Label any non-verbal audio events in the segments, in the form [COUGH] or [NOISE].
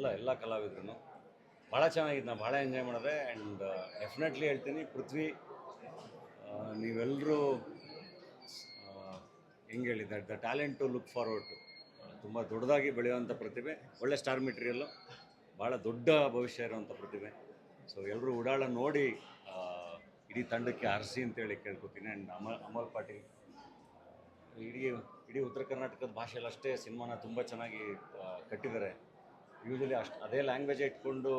ಎಲ್ಲ ಎಲ್ಲ ಕಲಾವಿದ್ರು ಭಾಳ ಚೆನ್ನಾಗಿದೆ ನಾವು ಭಾಳ ಎಂಜಾಯ್ ಮಾಡಿದೆ ಆ್ಯಂಡ್ ಡೆಫಿನೆಟ್ಲಿ ಹೇಳ್ತೀನಿ, ಪೃಥ್ವಿ ನೀವೆಲ್ಲರೂ ಹೆಂಗೆ ಹೇಳಿ that the talent to look forward to ತುಂಬ ದೊಡ್ಡದಾಗಿ ಬೆಳೆಯುವಂಥ ಪ್ರತಿಭೆ, ಒಳ್ಳೆ ಸ್ಟಾರ್ ಮೆಟೀರಿಯಲ್ಲು ಭಾಳ ದೊಡ್ಡ ಭವಿಷ್ಯ ಇರುವಂಥ ಪ್ರತಿಭೆ. ಸೊ ಎಲ್ಲರೂ ಉಡಾಳ ನೋಡಿ ಇಡೀ ತಂಡಕ್ಕೆ ಅರಸಿ ಅಂತೇಳಿ ಕೇಳ್ಕೊತೀನಿ. ಆ್ಯಂಡ್ ಅಮಲ್ ಅಮಲ್ ಪಾಟೀಲ್ ಇಡೀ ಇಡೀ ಉತ್ತರ ಕರ್ನಾಟಕದ ಭಾಷೆಯಲ್ಲಷ್ಟೇ ಸಿನಿಮಾನ ತುಂಬ ಚೆನ್ನಾಗಿ ಕಟ್ಟಿದ್ದಾರೆ. ಯೂಶಲಿ ಅಷ್ಟು ಅದೇ ಲ್ಯಾಂಗ್ವೇಜ್ ಇಟ್ಕೊಂಡು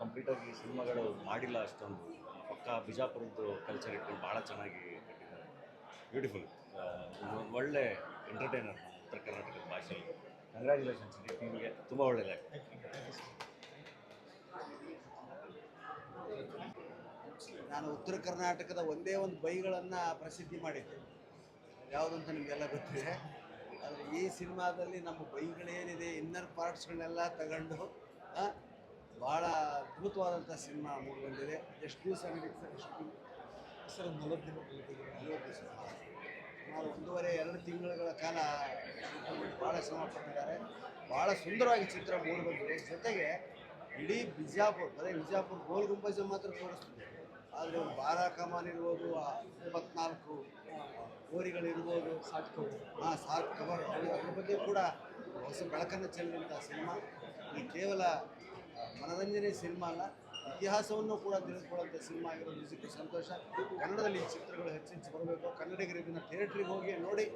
ಕಂಪ್ಲೀಟಾಗಿ ಸಿನಿಮಾಗಳು ಮಾಡಿಲ್ಲ ಅಷ್ಟೊಂದು. ಪಕ್ಕ ಬಿಜಾಪುರದ್ದು ಕಲ್ಚರ್ ಇಟ್ಕೊಂಡು ಭಾಳ ಚೆನ್ನಾಗಿ ಕಟ್ಟಿದ್ದಾರೆ. ಬ್ಯೂಟಿಫುಲ್ ಒಳ್ಳೆ ಎಂಟರ್ಟೈನರ್ ಉತ್ತರ ಕರ್ನಾಟಕದ ಭಾಷೆಯಲ್ಲಿ. ಕಂಗ್ರ್ಯಾಚುಲೇಷನ್ಸ್ ಇದೆ ಟೀಮ್ಗೆ ತುಂಬ ಒಳ್ಳೆಯದಾಗಿದೆ ನಾನು ಉತ್ತರ ಕರ್ನಾಟಕದ ಒಂದೇ ಒಂದು ಬೈಗಳನ್ನು ಪ್ರಸಿದ್ಧಿ ಮಾಡಿದ್ದೆ. ಯಾವುದು ಅಂತ ನಿಮಗೆಲ್ಲ ಗೊತ್ತಿದೆ? ಆದರೆ ಈ ಸಿನಿಮಾದಲ್ಲಿ ನಮ್ಮ ಬೈಗಳೇನಿದೆ ಇನ್ನರ್ ಪಾರ್ಟ್ಸ್ಗಳನ್ನೆಲ್ಲ ತಗೊಂಡು ಭಾಳ ಅದ್ಭುತವಾದಂಥ ಸಿನಿಮಾ ಮೂಡಿಬಂದಿದೆ. ಎಷ್ಟು ದಿವಸ ನಡೀತದೆ ಸರ್ ಎಷ್ಟು ಸರ್ ನಲವತ್ತು ದಿನ ನಲವತ್ತು ದಿವಸ. ಸುಮಾರು ಒಂದೂವರೆ ಎರಡು ತಿಂಗಳುಗಳ ಕಾಲ ಭಾಳ ಶ್ರಮ ಪಟ್ಟಿದ್ದಾರೆ ಭಾಳ ಸುಂದರವಾಗಿ ಚಿತ್ರ ಮೂಡಿಬಂದಿದೆ. ಜೊತೆಗೆ ಇಡೀ ಬಿಜಾಪುರ ಬರೀ ಬಿಜಾಪುರ ಗೋಲ್ ಗುಂಬಜ್ ಮಾತ್ರ ತೋರಿಸ್ತಿದೆ. ಆದರೆ ಬಾರಾ ಕಮಾನ್ ಇರ್ಬೋದು ಇಪ್ಪತ್ನಾಲ್ಕು ಓರಿಗಳಿರ್ಬೋದು ಸಾಫ್ಟ್ ಕವರ್ ಹಾಂ ಸಾಫ್ಟ್ ಕವರ್ ಅದ್ರ ಬಗ್ಗೆ ಕೂಡ ಹೊಸ ಬೆಳಕನ್ನು ಚೆಲ್ಲಿದಂಥ ಸಿನಿಮಾ. ಈ ಕೇವಲ ಮನರಂಜನೆ ಸಿನಿಮಾ ಅಲ್ಲ ಇತಿಹಾಸವನ್ನು ಕೂಡ ತಿಳಿದುಕೊಳ್ಳುವಂಥ ಸಿನಿಮಾ ಆಗಿರೋ ನಿಜಕ್ಕೂ ಸಂತೋಷ. ಕನ್ನಡದಲ್ಲಿ ಈ ಚಿತ್ರಗಳು ಹೆಚ್ಚೆಚ್ಚು ಬರಬೇಕು. ಕನ್ನಡಿಗರು ಇದನ್ನು ಥಿಯೇಟ್ರಿಗೆ ಹೋಗಿ ನೋಡಿ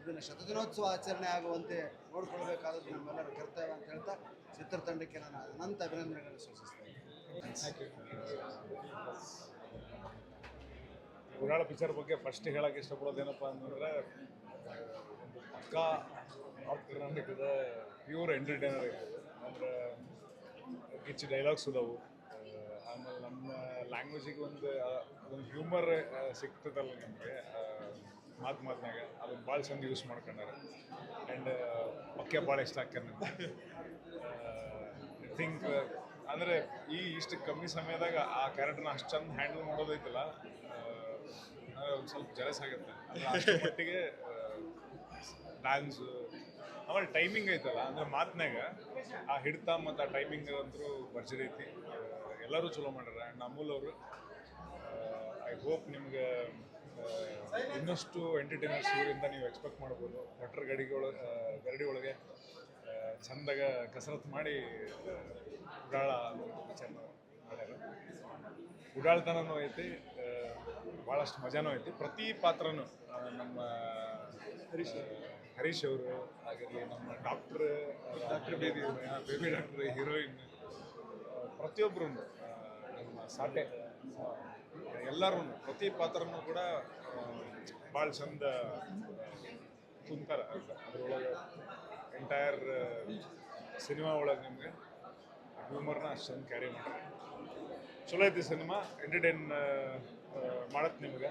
ಇದನ್ನು ಶತದಿನೋತ್ಸವ ಆಚರಣೆ ಆಗುವಂತೆ ನೋಡಿಕೊಳ್ಬೇಕಾದದ್ದು ನಮ್ಮೆಲ್ಲರ ಕರ್ತವ್ಯ ಅಂತ ಹೇಳ್ತಾ ಚಿತ್ರತಂಡಕ್ಕೆ ನಾನು ಅನಂತ ಅಭಿನಂದನೆಗಳನ್ನು ಸೂಚಿಸ್ತೇನೆ ಉಡಾಳ ಪಿಚ್ಚರ್ ಬಗ್ಗೆ ಫಸ್ಟ್ ಹೇಳಕ್ಕೆ ಇಷ್ಟಪಡೋದೇನಪ್ಪ ಅಂತಂದ್ರೆ ಪಕ್ಕ ನಾರ್ತ್ ಕರ್ನಾಟಕದ ಪ್ಯೂರ್ ಎಂಟರ್ಟೈನರ್ ಐತೆ ಅಂದ್ರೆ ಕಿಚ್ಚು ಡೈಲಾಗ್ಸ್ ಇದಾವು. ಆಮೇಲೆ ನಮ್ಮ ಲ್ಯಾಂಗ್ವೇಜಿಗೆ ಒಂದು ಅದೊಂದು ಹ್ಯೂಮರ್ ಸಿಗ್ತದಲ್ಲ ನಮಗೆ. ಮಾತು ಮಾತಿನಾಗ ಅದನ್ನ ಭಾಳ ಚಂದ ಯೂಸ್ ಮಾಡ್ಕೊಂಡಾರ. ಆ್ಯಂಡ್ ಪಕ್ಕೆ ಭಾಳ ಇಷ್ಟ ಆಗ್ತಾರೆ ನನಗೆ ಥಿಂಕ್ ಅಂದರೆ ಈ ಇಷ್ಟು ಕಮ್ಮಿ ಸಮಯದಾಗ ಆ ಕ್ಯಾರೆಕ್ಟರ್ನ ಅಷ್ಟು ಚಂದ ಹ್ಯಾಂಡಲ್ ಮಾಡೋದೈತಲ್ಲ ಒಂದು ಸ್ವಲ್ಪ ಜಲಸ್ ಆಗುತ್ತೆ. ಮಟ್ಟಿಗೆ ಡ್ಯಾನ್ಸು ಆಮೇಲೆ ಟೈಮಿಂಗ್ ಐತಲ್ಲ, ಅಂದ್ರೆ ಮಾತಿನಾಗ ಆ ಹಿಡಿತ ಮತ್ತು ಆ ಟೈಮಿಂಗ್ ಅಂತೂ ಭರ್ಜರಿ ಐತಿ. ಎಲ್ಲರೂ ಚಲೋ ಮಾಡ್ಯಾರ. ಆ್ಯಂಡ್ ಅಮೂಲ್ ಅವರು ಐ ಹೋಪ್ ನಿಮ್ಗೆ ಇನ್ನಷ್ಟು ಎಂಟರ್ಟೈನರ್ಸ್ ಇವರಿಂದ ನೀವು ಎಕ್ಸ್ಪೆಕ್ಟ್ ಮಾಡ್ಬೋದು. ವಾಟರ್ ಗಡಿಗೆ ಒಳಗೆ ಗರಡಿ ಒಳಗೆ ಚಂದಾಗ ಕಸರತ್ತು ಮಾಡಿ ಉಡಾಳ ಉಡಾಳ ಚೆನ್ನ ಮಾಡ್ಯಾರ. ಉಡಾಳ್ತನೂ ಐತಿ. ಭಾಳಷ್ಟು ಮಜಾನೂ ಐತಿ. ಪ್ರತಿ ಪಾತ್ರನೂ ನಮ್ಮ ಹರೀಶ್ ಹರೀಶ್ ಅವರು ಆಗಿರಲಿ ನಮ್ಮ doctor doctor baby baby doctor heroine ಪ್ರತಿಯೊಬ್ಬರು ನಮ್ಮ ಸಾಟೆ ಎಲ್ಲರೂ ಪ್ರತಿ ಪಾತ್ರನೂ ಕೂಡ ಭಾಳ ಚಂದ ತುಂಬ್ತಾರ ಅದರೊಳಗೆ ಎಂಟೈರ್ ಸಿನಿಮಾ ಒಳಗೆ ನಿಮಗೆ ಹ್ಯೂಮರ್ನ ಅಷ್ಟು ಚಂದ ಕ್ಯಾರಿ ಮಾಡ್ತಾರೆ. ಚಲೋ ಐತಿ ಸಿನಿಮಾ ಎಂಟರ್ಟೈನ್ ಮಾಡತ್ತೆ ನಿಮಗೆ.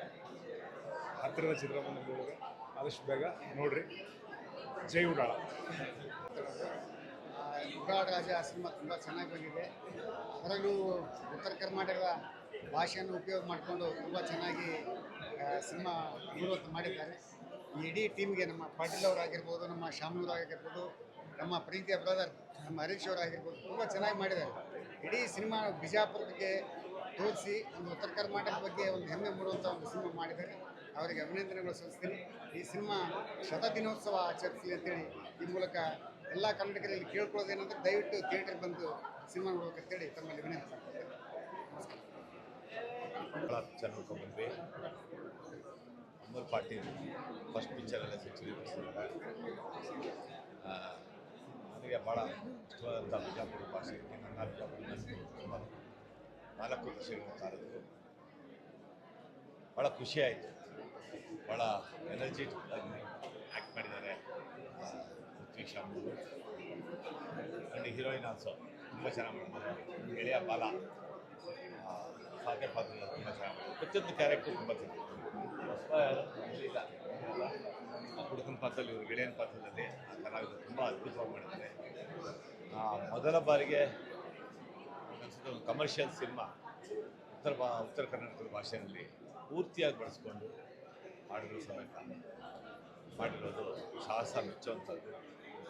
ಹತ್ತಿರದ ಚಿತ್ರಮಂದಿರದೊಳಗೆ ಆದಷ್ಟು ಬೇಗ ನೋಡ್ರಿ. ಜೈ ಉಡಾಳ. ರಾಜ ಸಿನಿಮಾ ತುಂಬ ಚೆನ್ನಾಗಿ ಬಂದಿದೆ. ಅದರಲ್ಲೂ ಉತ್ತರ ಕರ್ನಾಟಕದ ಭಾಷೆಯನ್ನು ಉಪಯೋಗ ಮಾಡಿಕೊಂಡು ತುಂಬ ಚೆನ್ನಾಗಿ ಸಿನಿಮಾ ಮೂವತ್ತು ಮಾಡಿದ್ದಾರೆ. ಇಡೀ ಟೀಮ್ಗೆ ನಮ್ಮ ಪಾಟೀಲ್ ಅವರಾಗಿರ್ಬೋದು ನಮ್ಮ ಶಾಮನೂರ್ ಆಗಿರ್ಬೋದು, ನಮ್ಮ ಪ್ರೀತಿಯ ಬ್ರದರ್ ನಮ್ಮ ಹರೀಶ್ ಅವರಾಗಿರ್ಬೋದು ತುಂಬ ಚೆನ್ನಾಗಿ ಮಾಡಿದ್ದಾರೆ. ಇಡೀ ಸಿನಿಮಾ ಬಿಜಾಪುರಕ್ಕೆ ತೋರಿಸಿ ಒಂದು ಉತ್ತರ ಕರ್ನಾಟಕ ಬಗ್ಗೆ ಒಂದು ಹೆಮ್ಮೆ ಮೂಡುವಂಥ ಒಂದು ಸಿನಿಮಾ ಮಾಡಿದ್ದಾರೆ. ಅವರಿಗೆ ಅಭಿನಂದನೆಗಳು ಸಲ್ಲಿಸ್ತೀನಿ. ಈ ಸಿನಿಮಾ ಶತ ದಿನೋತ್ಸವ ಆಚರಿಸಲಿ ಅಂತೇಳಿ ಈ ಮೂಲಕ ಎಲ್ಲ ಕನ್ನಡಿಗರಲ್ಲಿ ಕೇಳ್ಕೊಳ್ಳೋದೇನಂದ್ರೆ ದಯವಿಟ್ಟು ಥಿಯೇಟರ್ ಬಂದು ಸಿನಿಮಾ ನೋಡ್ಬೇಕಂತೇಳಿ ತಮ್ಮಲ್ಲಿ ವಿನಂತಿ ಪಿಕ್ಚರ್ ನೋಡ್ಕೊಂಡ್ಬಂದ್ವಿ ಅಮರ್ ಪಾಟೀಲ್ ಫಸ್ಟ್ ಪಿಕ್ಚರೆಲ್ಲ ಸೆಂಚುರಿ ನನಗೆ ಭಾಳ ಇಷ್ಟವಾದಂಥ ಬಿಜಾಪುರ ಭಾಷೆ ನನ್ನ ಬಿಜಾಪುರ ಸುಮಾರು ನಾಲ್ಕು ದಶಕಗಳ ಕಾಲದ್ದು ಭಾಳ ಖುಷಿ ಆಯಿತು. ಭಾಳ ಎನರ್ಜೆಟಿಕ್ ಆಗಿ ಆ್ಯಕ್ಟ್ ಮಾಡಿದ್ದಾರೆ Prithvi Shamur and heroine also ತುಂಬ ಚೆನ್ನಾಗಿ ಮಾಡಿದ್ದಾರೆ ಎಳೆಯ ಬಾಲ ಸಾಕೆ ಪಾತ್ರ ತುಂಬ ಚೆನ್ನಾಗಿ ಮಾಡಿದ್ದಾರೆ ಪ್ರತಿಯೊಂದು ಕ್ಯಾರೆಕ್ಟರ್ ತುಂಬ ಚೆನ್ನಾಗಿ ಆ ಹುಡುಗನ ಪಾತ್ರದಲ್ಲಿ ಇವರು, ಗೆಳೆಯನ ಪಾತ್ರದಲ್ಲಿ ಆ ಕಲಾವಿದರು ತುಂಬ ಅದ್ಭುತವಾಗಿ ಮಾಡಿದ್ದಾರೆ. ಮೊದಲ ಬಾರಿಗೆ ಕಮರ್ಷಿಯಲ್ ಸಿನಿಮಾ ಉತ್ತರ ಭಾ ಉತ್ತರ ಕರ್ನಾಟಕದ ಭಾಷೆಯಲ್ಲಿ ಪೂರ್ತಿಯಾಗಿ ಬಳಸ್ಕೊಂಡು ಮಾಡಿರೋ ಸಮೇತ ಮಾಡಿರೋದು ಸಾಹಸ ಮೆಚ್ಚುವಂಥದ್ದು.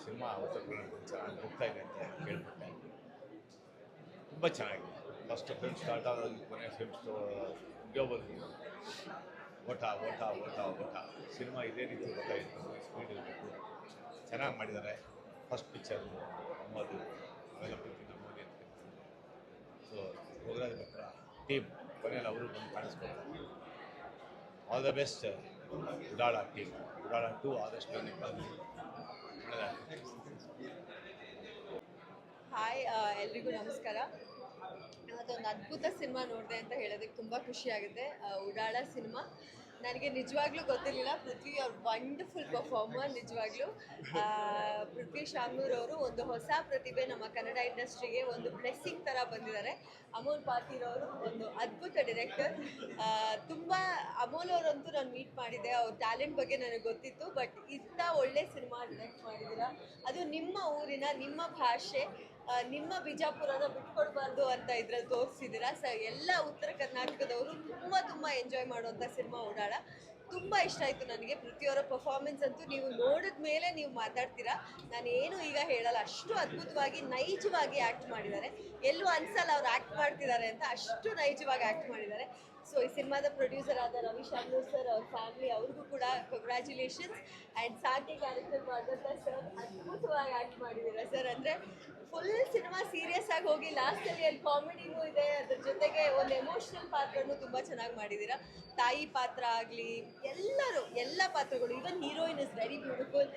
ಸಿನಿಮಾ ಉತ್ತರ ಕರ್ನಾಟಕ ಚೆನ್ನಾಗಿ ಹೋಗ್ತಾ ಇದೆ ಅಂತ ಕೇಳ್ಪಟ್ಟೆ. ತುಂಬ ಚೆನ್ನಾಗಿದೆ. ಫಸ್ಟ್ ಫಿಲ್ಮ್ ಸ್ಟಾರ್ಟ್ ಆದಾಗ ಕೊನೆ ಫಿಲ್ಮ್ ಮುಗಿಯೋವರೆಗೂ ಓಟ ಓಟ ಓಟ ಓಟ. ಸಿನಿಮಾ ಇದೇ ರೀತಿ ಓಟ ಇತ್ತು. ಸ್ಪೀಡ್ ಇರಬೇಕು. ಚೆನ್ನಾಗಿ ಮಾಡಿದ್ದಾರೆ. ಫಸ್ಟ್ ಪಿಕ್ಚರ್ ಅಮ್ಮದು ಅವೆಲ್ಲ ಸೊ ಹೋಗ್ರಾಜ್ ಹತ್ರ ಟೀಮ್ ಕೊನೆಯಲ್ಲಿ ಅವರು ಬಂದು ಕಾಣಿಸ್ಕೊಳ್ತಾರೆ all the best Udala team Udala two ಆದಷ್ಟು ಹಾಯ್ ಎಲ್ರಿಗೂ ನಮಸ್ಕಾರ. ಅದೊಂದು ಅದ್ಭುತ ಸಿನಿಮಾ ನೋಡಿದೆ ಅಂತ ಹೇಳೋದಕ್ಕೆ ತುಂಬ ಖುಷಿ ಆಗುತ್ತೆ. ಉಡಾಳ ಸಿನಿಮಾ. ನನಗೆ ನಿಜವಾಗ್ಲೂ ಗೊತ್ತಿರಲಿಲ್ಲ. ಪೃಥ್ವಿ ಅವ್ರ ವಂಡರ್ಫುಲ್ ಪರ್ಫಾರ್ಮರ್ ನಿಜವಾಗ್ಲೂ. ಪೃಥ್ವಿ ಶಾಮ್ನೂರ್ ಅವರು ಒಂದು ಹೊಸ ಪ್ರತಿಭೆ ನಮ್ಮ ಕನ್ನಡ ಇಂಡಸ್ಟ್ರಿಗೆ ಒಂದು ಬ್ಲೆಸ್ಸಿಂಗ್ ಥರ ಬಂದಿದ್ದಾರೆ. ಅಮೋಲ್ ಪಾತೀರ್ ಅವರು ಒಂದು ಅದ್ಭುತ ಡೈರೆಕ್ಟರ್ ತುಂಬ ಅಮೋಲ್ ಅವರಂತೂ ನಾನು ಮೀಟ್ ಮಾಡಿದ್ದೆ. ಅವ್ರ ಟ್ಯಾಲೆಂಟ್ ಬಗ್ಗೆ ನನಗೆ ಗೊತ್ತಿತ್ತು ಬಟ್ ಇಂಥ ಒಳ್ಳೆ ಸಿನಿಮಾ ಡಿರೆಕ್ಟ್ ಮಾಡಿದ್ದೀರಾ? ಅದು ನಿಮ್ಮ ಊರಿನ, ನಿಮ್ಮ ಭಾಷೆ. ನಿಮ್ಮ ಬಿಜಾಪುರನ ಬಿಟ್ಕೊಡ್ಬಾರ್ದು ಅಂತ ಇದ್ರಲ್ಲಿ ತೋರಿಸಿದ್ದೀರಾ? ಸ, ಎಲ್ಲ ಉತ್ತರ ಕರ್ನಾಟಕದವರು ತುಂಬ ತುಂಬ ಎಂಜಾಯ್ ಮಾಡುವಂಥ ಸಿನಿಮಾ ಓಡಾಡ ತುಂಬ ಇಷ್ಟ ಆಯಿತು ನನಗೆ. ಪ್ರತಿಯೊರ ಪರ್ಫಾರ್ಮೆನ್ಸ್ ಅಂತೂ ನೀವು ನೋಡಿದ ಮೇಲೆ ನೀವು ಮಾತಾಡ್ತೀರಾ? ನಾನು ಏನು ಈಗ ಹೇಳಲ್ಲ. ಅಷ್ಟು ಅದ್ಭುತವಾಗಿ, ನೈಜವಾಗಿ ಆ್ಯಕ್ಟ್ ಮಾಡಿದ್ದಾರೆ. ಎಲ್ಲೂ ಅನ್ಸಲ್ಲ ಅವ್ರು ಆ್ಯಕ್ಟ್ ಮಾಡ್ತಿದ್ದಾರೆ ಅಂತ. ಅಷ್ಟು ನೈಜವಾಗಿ ಆ್ಯಕ್ಟ್ ಮಾಡಿದ್ದಾರೆ. ಸೊ ಈ ಸಿನಿಮಾದ ಪ್ರೊಡ್ಯೂಸರ್ ಆದ ರವಿ ಶಾಮೂರ್ ಸರ್ ಅವ್ರ ಫ್ಯಾಮಿಲಿ ಅವ್ರಿಗೂ ಕೂಡ ಕಂಗ್ರ್ಯಾಚುಲೇಷನ್ಸ್ ಆ್ಯಂಡ್ ಸಾಕೆ ಕ್ಯಾರೆಕ್ಟರ್ ಮಾಡಿದಂಥ ಸರ್ ಅದ್ಭುತವಾಗಿ ಆ್ಯಕ್ಟ್ ಮಾಡಿದ್ದೀರಾ ಸರ್ ಅಂದರೆ ಫುಲ್ ಸಿನಿಮಾ ಸೀರಿಯಸ್ ಆಗಿ ಹೋಗಿ ಲಾಸ್ಟಲ್ಲಿ ಅಲ್ಲಿ ಕಾಮಿಡಿನೂ ಇದೆ. ಅದ್ರ ಜೊತೆಗೆ ಒಂದು ಎಮೋಷ್ನಲ್ ಪಾತ್ರನೂ ತುಂಬ ಚೆನ್ನಾಗಿ ಮಾಡಿದ್ದೀರಾ ತಾಯಿ ಪಾತ್ರ ಆಗಲಿ, ಎಲ್ಲರೂ, ಎಲ್ಲ ಪಾತ್ರಗಳು even heroine is very beautiful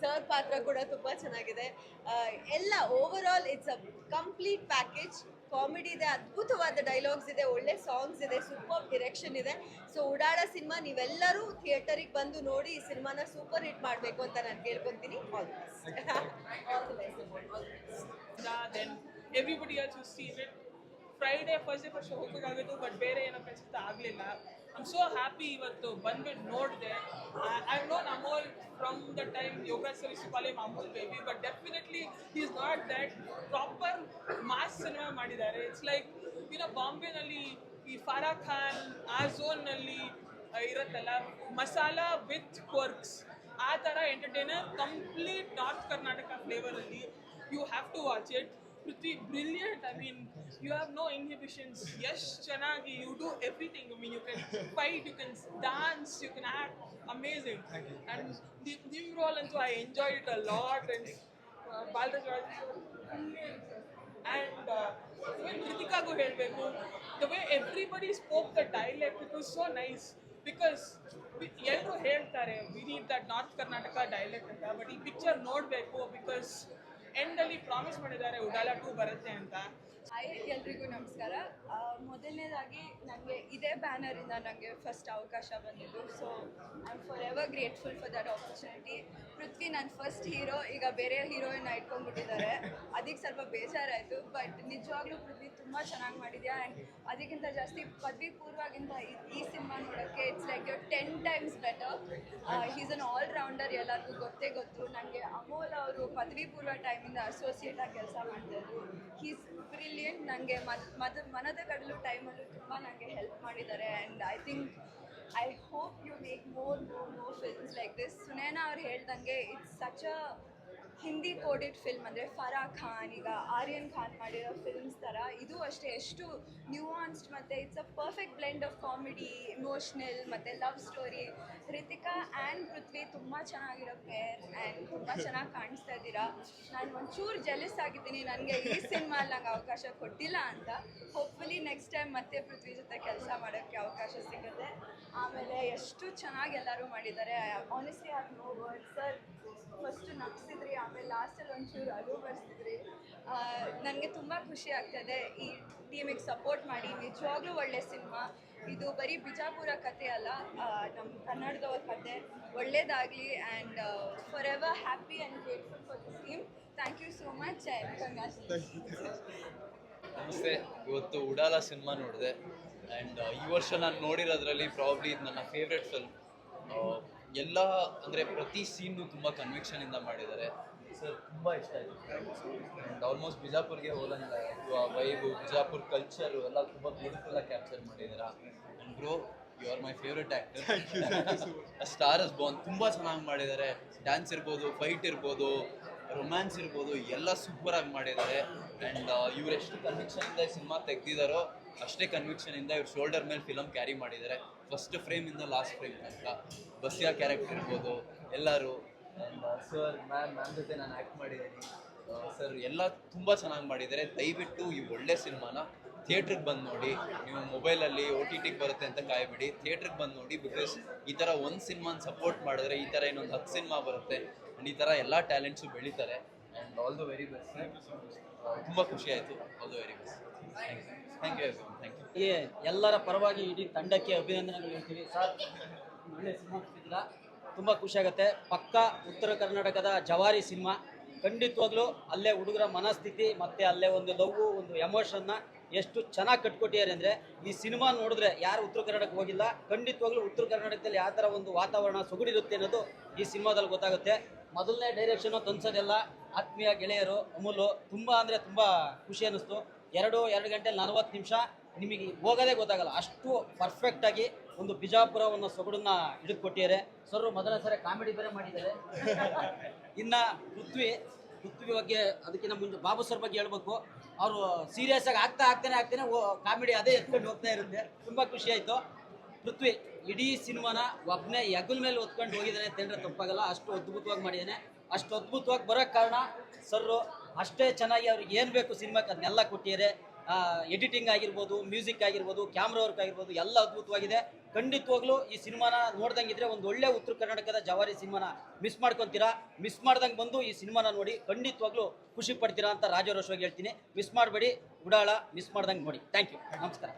sir ಪಾತ್ರ ಕೂಡ ತುಂಬ ಚೆನ್ನಾಗಿದೆ. ಎಲ್ಲ over all it's a complete package comedy ಇದೆ ಅದ್ಭುತವಾದ ಡೈಲಾಗ್ಸ್ ಇದೆ ಒಳ್ಳೆ ಸಾಂಗ್ಸ್ ಇದೆ ಸೂಪರ್ ಡಿರೆಕ್ಷನ್ ಇದೆ. ಸೊ ಉಡಾಳ ಸಿನಿಮಾ ನೀವೆಲ್ಲರೂ ಥಿಯೇಟರಿಗೆ ಬಂದು ನೋಡಿ ಈ ಸಿನಿಮಾನ ಸೂಪರ್ ಹಿಟ್ ಮಾಡಬೇಕು ಅಂತ ನಾನು ಕೇಳ್ಕೊತೀನಿ. All else who's seen it Friday first day first ಹೋಗಬೇಕಾಗಿತ್ತು ಬಟ್ ಬೇರೆ ಏನೋ ಪ್ರಸ್ತುತ ಆಗಲಿಲ್ಲ. ಐ ಆಮ್ ಸೋ ಹ್ಯಾಪಿ ಇವತ್ತು ಬಂದ್ಬಿಟ್ಟು ನೋಡಿದೆ. I known Amol from the time yoga service college Amol baby but definitely is not that proper mass cinema ಮಾಡಿದ್ದಾರೆ. It's like ಇನ್ನು ಬಾಂಬೆನಲ್ಲಿ ಈ ಫಾರಾ ಖಾನ್ ಆ ಝೋನ್ನಲ್ಲಿ ಇರುತ್ತಲ್ಲ ಮಸಾಲ ವಿತ್ ಕ್ವರ್ಕ್ಸ್ ಆ ಥರ entertainer complete north Karnataka ಫ್ಲೇವರಲ್ಲಿ you have to watch it Prithvi brilliant I mean you have no inhibitions ಎಷ್ಟು ಚೆನ್ನಾಗಿ you do everything I mean you can fight you can dance you can act amazing and ನಿಮ್ role ಅಂತೂ I enjoy it a lot and Balraj and even ಕೃತಿಕಾಗೂ ಹೇಳಬೇಕು the way everybody spoke the dialect it was so nice because ಎಲ್ಲರೂ ಹೇಳ್ತಾರೆ we need that north Karnataka dialect ಅಂತ but ಈ picture ನೋಡಬೇಕು because ಎಂಡಲ್ಲಿ promise ಮಾಡಿದ್ದಾರೆ ಉಡಾಲ two ಬರುತ್ತೆ ಅಂತ. ಹಾಯ್ ಎಲ್ರಿಗೂ ನಮಸ್ಕಾರ. ಮೊದಲನೇದಾಗಿ ನನಗೆ ಇದೇ ಬ್ಯಾನರಿಂದ ನನಗೆ ಫಸ್ಟ್ ಅವಕಾಶ ಬಂದಿದ್ದು. So I am for ever grateful for that opportunity Prithvi ನನ್ನ ಫಸ್ಟ್ ಹೀರೋ ಈಗ ಬೇರೆ ಹೀರೋಯಿನ್ ಇಟ್ಕೊಂಡ್ಬಿಟ್ಟಿದ್ದಾರೆ. ಅದಕ್ಕೆ ಸ್ವಲ್ಪ ಬೇಜಾರಾಯಿತು ಬಟ್ ನಿಜವಾಗ್ಲೂ ಪೃಥ್ವಿ ತುಂಬ ಚೆನ್ನಾಗಿ ಮಾಡಿದ್ಯಾ? ಆ್ಯಂಡ್ ಅದಕ್ಕಿಂತ ಜಾಸ್ತಿ ಪದವಿ ಪೂರ್ವಗಿಂತ ಈ- ಸಿನಿಮಾ ನೋಡೋಕ್ಕೆ it's like your ten times better is an all rounder ಎಲ್ಲರಿಗೂ ಗೊತ್ತೇ ಗೊತ್ತು. ನನಗೆ ಅಮೋಲ್ ಅವರು ಪದವಿ ಪೂರ್ವ ಟೈಮಿಂದ ಅಸೋಸಿಯೇಟ್ ಆಗಿ ಕೆಲಸ ಮಾಡ್ತಾಯಿದ್ರು ಹೀಸ್ ಬ್ರಿಲಿಯಂಟ್ ನನಗೆ ಮದ್, ಮನದ ಕಡಲು ಟೈಮಲ್ಲೂ ತುಂಬ ನನಗೆ ಹೆಲ್ಪ್ ಮಾಡಿದ್ದಾರೆ. And I think I hope you make more more more films like this Sunaina ಅವ್ರು ಹೇಳ್ದಂಗೆ it's such a Hindi coded film ಅಂದರೆ ಫರಾ ಖಾನ್, ಈಗ ಆರ್ಯನ್ ಖಾನ್ ಮಾಡಿರೋ ಫಿಲ್ಮ್ಸ್ ಥರ ಇದು ಅಷ್ಟೇ, ಎಷ್ಟು ನ್ಯೂಆನ್ಸ್ಡ್ ಮತ್ತು it's a perfect blend of comedy emotional ಮತ್ತು love story Ritika and Prithvi ತುಂಬ ಚೆನ್ನಾಗಿರೋ ಪೇರ್ ಆ್ಯಂಡ್ ತುಂಬ ಚೆನ್ನಾಗಿ ಕಾಣಿಸ್ತಾ ಇದ್ದೀರಾ. ನಾನು ಒಂಚೂರು ಜೆಲಸ್ ಆಗಿದ್ದೀನಿ, ನನಗೆ ಈ ಸಿನಿಮಾಲ್ಲಿ ನಂಗೆ ಅವಕಾಶ ಕೊಟ್ಟಿಲ್ಲ ಅಂತ. ಹೋಪ್ಫುಲಿ ನೆಕ್ಸ್ಟ್ ಟೈಮ್ ಮತ್ತೆ ಪೃಥ್ವಿ ಜೊತೆ ಕೆಲಸ ಮಾಡೋಕ್ಕೆ ಅವಕಾಶ ಸಿಗುತ್ತೆ. ಆಮೇಲೆ ಎಷ್ಟು ಚೆನ್ನಾಗಿ ಎಲ್ಲರೂ ಮಾಡಿದ್ದಾರೆ. Honestly are no word sir first ನಗಿಸಿದ್ರಿ, ಆಮೇಲೆ ಲಾಸ್ಟಲ್ಲಿ ಒಂಚೂರು ಅಳು ಬರ್ಸಿದ್ರಿ. ನನಗೆ ತುಂಬ ಖುಷಿ ಆಗ್ತದೆ ಈ ಟೀಮಿಗೆ ಸಪೋರ್ಟ್ ಮಾಡಿ. ನಿಜವಾಗ್ಲೂ ಒಳ್ಳೆ ಸಿನಿಮಾ. ಇದು ಬರೀ ಬಿಜಾಪುರ ಕತೆ ಅಲ್ಲ ನಮ್ಮ ಕನ್ನಡದವ್ರ ಕತೆ. ಒಳ್ಳೇದಾಗಲಿ and for ever happy and grateful for this team thank you so much and congratulation namaste. ಇವತ್ತು ಉಡಾಲ ಸಿನಿಮಾ ನೋಡಿದೆ. ಆ್ಯಂಡ್ ಈ ವರ್ಷ ನಾನು ನೋಡಿರೋದ್ರಲ್ಲಿ ಪ್ರಾಬ್ಲಿ ಇದು ನನ್ನ ಫೇವ್ರೆಟ್ ಫಿಲ್ಮ್ ಎಲ್ಲ ಅಂದರೆ ಪ್ರತಿ ಸೀನು ತುಂಬ ಕನ್ವಿಕ್ಷನಿಂದ ಮಾಡಿದ್ದಾರೆ. ಸರ್ ತುಂಬ ಇಷ್ಟ ಆಯಿತು. ಆ್ಯಂಡ್ ಆಲ್ಮೋಸ್ಟ್ ಬಿಜಾಪುರ್ಗೆ ಹೋದಂಗೆ ಆ ವೈಬು ಬಿಜಾಪುರ್ ಕಲ್ಚರು ಎಲ್ಲ ತುಂಬ ಬ್ಯೂಟಿಫುಲ್ಲಾಗಿ ಕ್ಯಾಪ್ಚರ್ ಮಾಡಿದ್ದೀರಾ. And bro you are my favourite actor star is born ತುಂಬ ಚೆನ್ನಾಗಿ ಮಾಡಿದ್ದಾರೆ. ಡ್ಯಾನ್ಸ್ ಇರ್ಬೋದು ಫೈಟ್ ಇರ್ಬೋದು ರೊಮ್ಯಾನ್ಸ್ ಇರ್ಬೋದು ಎಲ್ಲ ಸೂಪರಾಗಿ ಆಗಿ ಮಾಡಿದ್ದಾರೆ. ಆ್ಯಂಡ್ ಇವ್ರು ಎಷ್ಟು ಕನ್ವಿಕ್ಷನ್ ಇಂದ ಸಿನಿಮಾ ತೆಗ್ದಿದಾರೋ ಅಷ್ಟೇ ಕನ್ವಿಕ್ಷನ್ ಇಂದ ಇವ್ರು ಶೋಲ್ಡರ್ ಮೇಲೆ ಫಿಲಮ್ ಕ್ಯಾರಿ ಮಾಡಿದ್ದಾರೆ. ಫಸ್ಟ್ ಫ್ರೇಮ್ ಇಂದ ಲಾಸ್ಟ್ ಫ್ರೇಮ್ ತನಕ. ಬಸ್ಸಿಯ ಕ್ಯಾರೆಕ್ಟರ್ ಇರ್ಬೋದು, ಎಲ್ಲರೂ. ಸರ್ ಮ್ಯಾಮ್ ಮ್ಯಾಮ್ ಜೊತೆ ನಾನು ಆ್ಯಕ್ಟ್ ಮಾಡಿದ್ದೀನಿ. ಸರ್ ಎಲ್ಲ ತುಂಬ ಚೆನ್ನಾಗಿ ಮಾಡಿದ್ದಾರೆ. ದಯವಿಟ್ಟು ಈ ಒಳ್ಳೆ ಸಿನಿಮಾನ ಥಿಯೇಟ್ರಿಗೆ ಬಂದು ನೋಡಿ. ನೀವು ಮೊಬೈಲಲ್ಲಿ ಓ ಟಿ ಟಿಗೆ ಬರುತ್ತೆ ಅಂತ ಕಾಯಬೇಡಿ. ಥಿಯೇಟ್ರಿಗೆ ಬಂದು ನೋಡಿ ಬಿಕಾಸ್ ಈ ಥರ ಒಂದು ಸಿನಿಮಾನ ಸಪೋರ್ಟ್ ಮಾಡಿದ್ರೆ, ಈ ಥರ ಇನ್ನೊಂದು ಹತ್ತು ಸಿನಿಮಾ ಬರುತ್ತೆ. ಆ್ಯಂಡ್ ಈ ಥರ ಎಲ್ಲ ಟ್ಯಾಲೆಂಟ್ಸು ಬೆಳೀತಾರೆ. And all the very best ತುಂಬ ಖುಷಿ ಆಯಿತು. All the very best thank you thank you ಎಲ್ಲರ ಪರವಾಗಿ ಇಡೀ ತಂಡಕ್ಕೆ ಅಭಿನಂದನೆಗಳು ಹೇಳ್ತೀವಿ. ಸರ್, ಒಳ್ಳೆ ಸಿನಿಮಾ ಕೊಟ್ಟಿದ್ದೀರಾ? ತುಂಬ ಪಕ್ಕ ಉತ್ತರ ಕರ್ನಾಟಕದ ಜವಾರಿ ಸಿನಿಮಾ. ಖಂಡಿತವಾಗ್ಲೂ ಅಲ್ಲೇ ಹುಡುಗರ ಮನಸ್ಥಿತಿ ಮತ್ತು ಅಲ್ಲೇ ಒಂದು ಲವ್, ಒಂದು ಎಮೋಷನ್ನ ಎಷ್ಟು ಚೆನ್ನಾಗಿ ಕಟ್ಕೊಟ್ಟಿದ್ದಾರೆ ಅಂದರೆ ಈ ಸಿನಿಮಾ ನೋಡಿದ್ರೆ ಯಾರು ಉತ್ತರ ಕರ್ನಾಟಕ ಹೋಗಿಲ್ಲ. ಖಂಡಿತವಾಗ್ಲೂ ಉತ್ತರ ಕರ್ನಾಟಕದಲ್ಲಿ ಯಾವ ಥರ ಒಂದು ವಾತಾವರಣ ಸೊಗಡಿರುತ್ತೆ ಅನ್ನೋದು ಈ ಸಿನಿಮಾದಲ್ಲಿ ಗೊತ್ತಾಗುತ್ತೆ. ಮೊದಲನೇ ಡೈರೆಕ್ಷನು ತನ್ಸೋದೆಲ್ಲ ಆತ್ಮೀಯ ಗೆಳೆಯರು, ಅಮೂಲು, ತುಂಬ ಅಂದರೆ ತುಂಬ ಖುಷಿ ಅನ್ನಿಸ್ತು. ಎರಡು ಎರಡು ಗಂಟೆ ನಲವತ್ತು ನಿಮಿಷ ನಿಮಗೆ ಹೋಗೋದೇ ಗೊತ್ತಾಗಲ್ಲ. ಅಷ್ಟು ಪರ್ಫೆಕ್ಟಾಗಿ ಒಂದು ಬಿಜಾಪುರ ಒಂದು ಸೊಗಡನ್ನ ಹಿಡಿದು ಕೊಟ್ಟಿದ್ದಾರೆ ಸರ್ ಮೊದಲ ಸರಿ ಕಾಮಿಡಿ ಬೇರೆ ಮಾಡಿದ್ದಾರೆ. [LAUGHS] ಇನ್ನು ಪೃಥ್ವಿ ಪೃಥ್ವಿ ಬಗ್ಗೆ ಅದಕ್ಕಿಂತ ಮುಂಚೆ ಬಾಬು ಸರ್ ಬಗ್ಗೆ ಹೇಳ್ಬೇಕು. ಅವರು ಸೀರಿಯಸ್ ಆಗಿ ಆಗ್ತಾ ಆಗ್ತಾನೆ ಆಗ್ತಾನೆ ಕಾಮಿಡಿ ಅದೇ ಎತ್ಕೊಂಡು ಹೋಗ್ತಾ ಇರುತ್ತೆ. ತುಂಬ ಖುಷಿ ಆಯಿತು. ಪೃಥ್ವಿ, ಇಡೀ ಸಿನಿಮಾನ ಒಬ್ಬನೇ ಯಗಲ್ ಮೇಲೆ ಹೊತ್ಕೊಂಡು ಹೋಗಿದ್ದಾನೆ ಅಂತಂದ್ರೆ ತಪ್ಪಾಗಲ್ಲ. ಅಷ್ಟು ಅದ್ಭುತವಾಗಿ ಮಾಡಿದ್ದಾನೆ. ಅಷ್ಟು ಅದ್ಭುತವಾಗಿ ಬರೋಕ್ಕೆ ಕಾರಣ ಸರ್ರು ಅಷ್ಟೇ ಚೆನ್ನಾಗಿ ಅವ್ರಿಗೆ ಏನು ಬೇಕು ಸಿನಿಮಾಕ್ಕೆ ಅದನ್ನೆಲ್ಲ ಕೊಟ್ಟಿದ್ದಾರೆ. ಎಡಿಟಿಂಗ್ ಆಗಿರ್ಬೋದು ಮ್ಯೂಸಿಕ್ ಆಗಿರ್ಬೋದು ಕ್ಯಾಮ್ರಾ ವರ್ಕ್ ಆಗಿರ್ಬೋದು, ಎಲ್ಲ ಅದ್ಭುತವಾಗಿದೆ. ಖಂಡಿತವಾಗ್ಲೂ ಈ ಸಿನಿಮಾನ ನೋಡ್ದಂಗಿದ್ರೆ ಒಂದು ಒಳ್ಳೆ ಉತ್ತರ ಕರ್ನಾಟಕದ ಜವಾರಿ ಸಿನಿಮಾನ ಮಿಸ್ ಮಾಡ್ಕೊಂತೀರಾ? ಮಿಸ್ ಮಾಡ್ದಂಗೆ ಬಂದು ಈ ಸಿನಿಮಾನ ನೋಡಿ ಖಂಡಿತವಾಗ್ಲೂ ಖುಷಿ ಪಡ್ತೀರಾ ಅಂತ ರಾಜರೋಷವಾಗಿ ಹೇಳ್ತೀನಿ. ಮಿಸ್ ಮಾಡಬೇಡಿ, ಉಡಾಳ ಮಿಸ್ ಮಾಡ್ದಂಗೆ ನೋಡಿ. ಥ್ಯಾಂಕ್ ಯು ನಮಸ್ಕಾರ.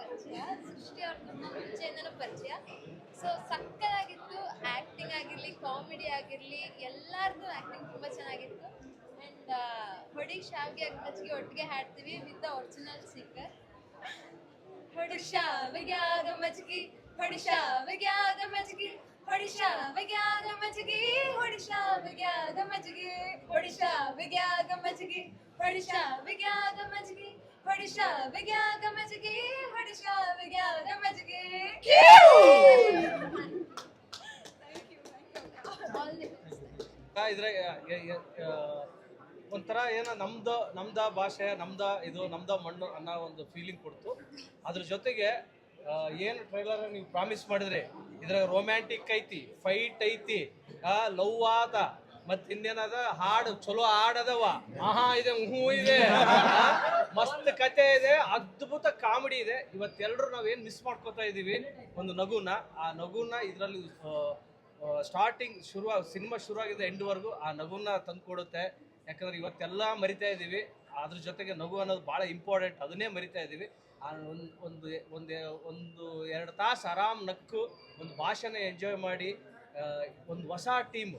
ಪರಿಚಯ, ಸೃಷ್ಟಿ ಅವ್ರು ತುಂಬ ಮುಂಚೆಯಿಂದನೂ ಪರಿಚಯ. ಸೊ ಸಕ್ಕತ್ತಾಗಿತ್ತು ಆ್ಯಕ್ಟಿಂಗ್ ಆಗಿರಲಿ ಕಾಮಿಡಿ ಆಗಿರಲಿ ಎಲ್ಲರದ್ದು ಆ್ಯಕ್ಟಿಂಗ್ ತುಂಬ ಚೆನ್ನಾಗಿತ್ತು. ಆ್ಯಂಡ್ ಹೊಡಿ ಶಾವ್ಗೆ ಒಟ್ಟಿಗೆ ಹಾಡ್ತೀವಿ ವಿತ್ ದ ಒರಿಜಿನಲ್ ಸಿಂಗರ್ ಹೊಡಿ ಶಾವಿಗೆ ಆಗ ಮಜ್ಗಿ ಹೊಡಿ ಶಾವಿಗೆ ಆಗ ಮಜ್ಗಿ ಹೊಡಿ ಶಾವಿಗೆ ಆಗ ಮಜ್ಗಿ ಹೊಡಿ ಶಾವಿಗೆ ಆಗ ಮಜ್ಗಿ ಹೊಡಿ ಶಾವಿಗೆ ಆಗ ಮಜ್ಗಿ ಹೊಡಿ ಶಾವಿಗೆ ಆಗ ಮಜ್ಜಿಗೆ. ಹೊಡಿ ಶಾವಿಗೆ ಆಗ ಮಜ್ಜಿಗೆ ಹೊಡಿ ಶಾವಿಗೆ ಆಗ ಮಜ್ಜಿಗೆ ಆಲ್ ದಿ ಬೆಸ್ಟ್ ಇದ್ರೆ ಒಂಥರ ಏನ ನಮ್ದ ನಮ್ದ ಭಾಷೆ, ನಮ್ದ ಇದು, ನಮ್ದ ಮಣ್ಣು ಅನ್ನೋ ಒಂದು ಫೀಲಿಂಗ್ ಕೊಡ್ತು. ಅದ್ರ ಜೊತೆಗೆ ಏನು ಟ್ರೈಲರ್ ನೀವು ಪ್ರಾಮಿಸ್ ಮಾಡಿದ್ರಿ? ಇದ್ರಾಗ ರೊಮ್ಯಾಂಟಿಕ್ ಐತಿ ಫೈಟ್ ಐತಿ ಲವ್ ಆದ ಮತ್ ಇನ್ನೇನದ, ಹಾಡು, ಚಲೋ ಹಾಡದವ. ಆಹಾ ಇದೆ ಹೂ ಇದೆ. ಮಸ್ತ್ ಕತೆ ಇದೆ, ಅದ್ಭುತ ಕಾಮಿಡಿ ಇದೆ. ಇವತ್ತೆಲ್ಲರೂ ನಾವೇನು ಮಿಸ್ ಮಾಡ್ಕೋತಾ ಇದೀವಿ? ಒಂದು ನಗುನ. ಆ ನಗುನ ಇದರಲ್ಲಿ ಸ್ಟಾರ್ಟಿಂಗ್ ಶುರು ಸಿನಿಮಾ ಶುರುವಾಗಿದ್ದ ಎಂಡ್ವರೆಗೂ ಆ ನಗುನ ತಂದುಕೊಡುತ್ತೆ. ಯಾಕಂದ್ರೆ ಇವತ್ತೆಲ್ಲ ಮರಿತಾ ಇದ್ದೀವಿ ಅದ್ರ ಜೊತೆಗೆ ನಗು ಅನ್ನೋದು ಭಾಳ ಇಂಪಾರ್ಟೆಂಟ್ ಅದನ್ನೇ ಮರಿತಾ ಇದ್ದೀವಿ ಒಂದು ಒಂದು ಒಂದು ಒಂದು ಎರಡು ತಾಸು ಆರಾಮ್ ನಕ್ಕು, ಒಂದು ಭಾಷೆನ ಎಂಜಾಯ್ ಮಾಡಿ ಒಂದು ಹೊಸ ಟೀಮ್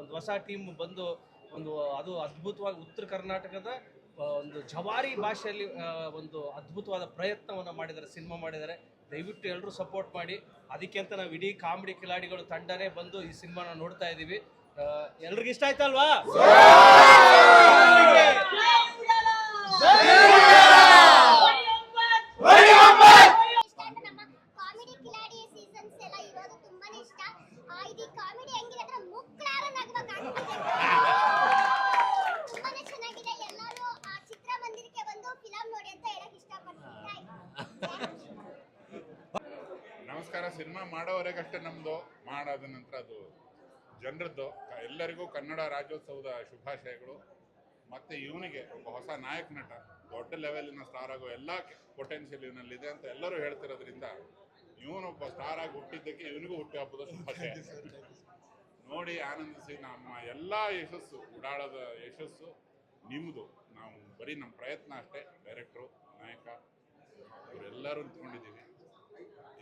ಒಂದು ಹೊಸ ಟೀಮ್ ಬಂದು, ಒಂದು, ಅದು ಅದ್ಭುತವಾಗಿ ಉತ್ತರ ಕರ್ನಾಟಕದ ಒಂದು ಜವಾರಿ ಭಾಷೆಯಲ್ಲಿ ಒಂದು ಅದ್ಭುತವಾದ ಪ್ರಯತ್ನವನ್ನು ಮಾಡಿದ್ದಾರೆ ಸಿನಿಮಾ ಮಾಡಿದ್ದಾರೆ. ದಯವಿಟ್ಟು ಎಲ್ಲರೂ ಸಪೋರ್ಟ್ ಮಾಡಿ. ಅದಕ್ಕೆ ಅಂತ ನಾವು ಇಡೀ ಕಾಮಿಡಿ ಕಿಲಾಡಿಗಳು ತಂಡನೇ ಬಂದು ಈ ಸಿನಿಮಾನ ನೋಡ್ತಾ ಇದ್ದೀವಿ ಎಲ್ರಿಗಿಷ್ಟ ಆಯ್ತಲ್ವಾ ಇಷ್ಟ ಅಂತ ನಮ್ಮ ಕಾಮಿಡಿ ಕಿಲಾಡಿ ಸೀಸನ್ಸ್ ಎಲ್ಲ ಇರೋದು ತುಂಬಾನೇ ಇಷ್ಟ ಆ, ಇದು ಕಾಮಿಡಿ ಹೆಂಗಿದೆ ಅಂದ್ರೆ ಮುಕ್ಳಾರ ನಗ್ಬೇಕಾಗುತ್ತೆ ತುಂಬಾನೇ ಚೆನ್ನಾಗಿದೆ ಎಲ್ಲರೂ ಆ ಚಿತ್ರಮಂದಿರಕ್ಕೆ ಬಂದು ಫಿಲಂ ನೋಡಿ ಅಂತ ಹೇಳಕ್ ಇಷ್ಟಪಡ್ತೀನಿ ನಮಸ್ಕಾರ ಸಿನಿಮಾ ಮಾಡೋವರೆಗಷ್ಟೇ ನಮ್ಮದು ಮಾಡಾದ ನಂತರ ಅದು ಜನರದ್ದು ಎಲ್ಲರಿಗೂ ಕನ್ನಡ ರಾಜ್ಯೋತ್ಸವದ ಶುಭಾಶಯಗಳು. ಮತ್ತು ಇವನಿಗೆ ಒಬ್ಬ ಹೊಸ ನಾಯಕ ನಟ ದೊಡ್ಡ ಲೆವೆಲಿನ ಸ್ಟಾರ್ ಆಗೋ ಎಲ್ಲ ಪೊಟೆನ್ಷಿಯಲ್ ಇವನಲ್ಲಿದೆ ಅಂತ ಎಲ್ಲರೂ ಹೇಳ್ತಿರೋದ್ರಿಂದ ಇವನೊಬ್ಬ ಸ್ಟಾರ್ ಆಗಿ ಹುಟ್ಟಿದ್ದಕ್ಕೆ ಇವನಿಗೂ ಹುಟ್ಟಿ ಹಬ್ಬದ ಶುಭಾಶಯ. ನೋಡಿ ಆನಂದಿಸಿ ನಮ್ಮ ಎಲ್ಲ ಯಶಸ್ಸು ಉಡಾಳದ ಯಶಸ್ಸು ನಿಮ್ಮದು ನಾವು ಬರೀ ನಮ್ಮ ಪ್ರಯತ್ನ ಅಷ್ಟೇ ಡೈರೆಕ್ಟ್ರು ನಾಯಕ ಇವರೆಲ್ಲರೂ ನಿಂತ್ಕೊಂಡಿದ್ದೀವಿ.